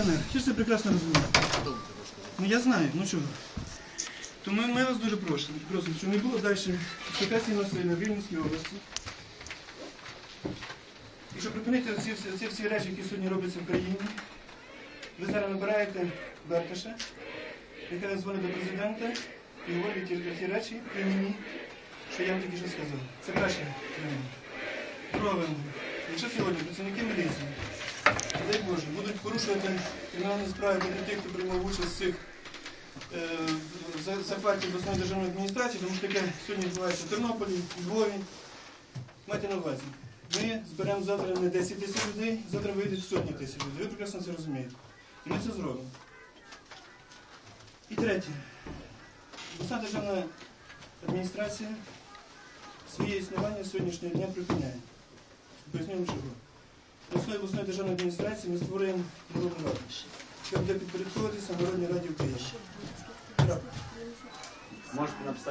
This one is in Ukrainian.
Всі ж це прекрасно розумієте. Ну я знаю, ну чого. Тому ми вас дуже просимо, просимо, щоб не було далі експлуатації насильно в Вільнюській області. І щоб припинити ці, ці всі речі, які сьогодні робляться в країні. Ви зараз набираєте Беркаша, яка дзвонить до президента і говорить ті, ті речі при мені, що я вам тільки що сказав. Це перше питання. Друге. Якщо сьогодні працівники міліції, дай будуть порушувати кримінальні справи проти тих, хто приймав участь в цих е, захватів обласної державної адміністрації, тому що таке сьогодні відбувається в Тернополі, у Львові. Майте на увазі. Ми зберемо завтра не 10 тисяч людей, завтра вийдуть сотні тисяч людей. Ви прекрасно це розумієте. І ми це зробимо. І третє. Обласна державна адміністрація своє існування сьогоднішнього дня припиняє. Поясню вам чого. Основі обласної державної адміністрації ми створюємо народну раду, яка буде підпорядковуватися Народній Раді України. Можете написати.